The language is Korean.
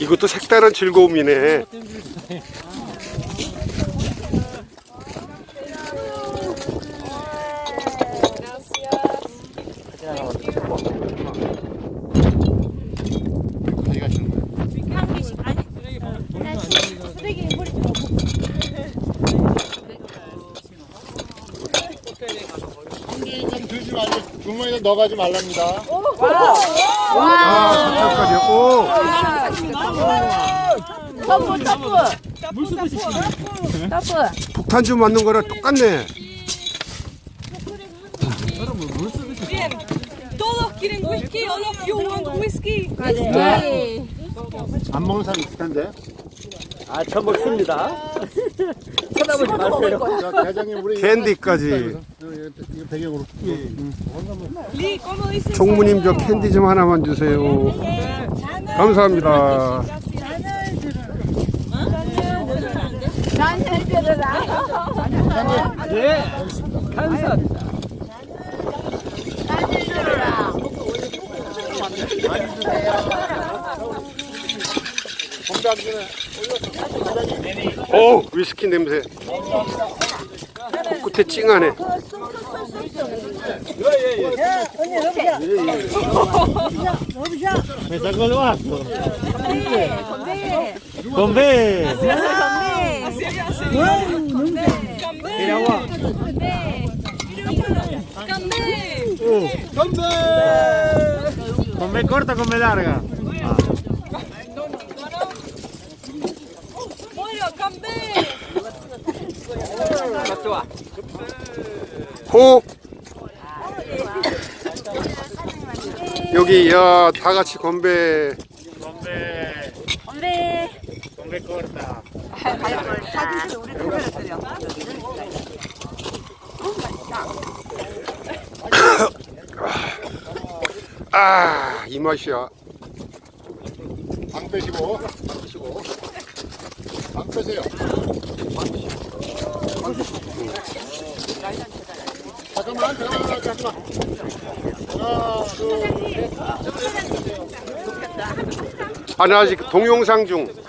이것도 색다른 즐거움이네. 들지 말고 주머니에 넣어가지 말랍니다. 아, 색깔까지. 오, 터프 터프. 터프. 폭탄주 맞는 거랑 똑같네. Todos quieren whisky, all of you want whiskey. 네. 안 먹는 사람 있을 텐데. 아, 저 먹습니다. 쳐다보지 마세요. 자, 대장님 우리 캔디까지. 이거, 배경으로. 응. ¿cómo dices? 총무님 저 캔디 좀 하나만 주세요. 감사합니다. 난잘 들어라. 예. 감사합니다. 오, 위스키 냄새. 코끝에 찡하네. Me sacó el vaso. 건배. Con B. 건배. agua. Con B corta, con B larga. 호. 여기 야, 다 같이 건배. B. 건배. Con B corta. 아, 이 맛이야. 방 빼시고, 방 빼시고. 방 빼세요. 잠깐만, 잠깐만, 잠깐만. 하나, 둘, 셋. 아니 아직 동영상 중.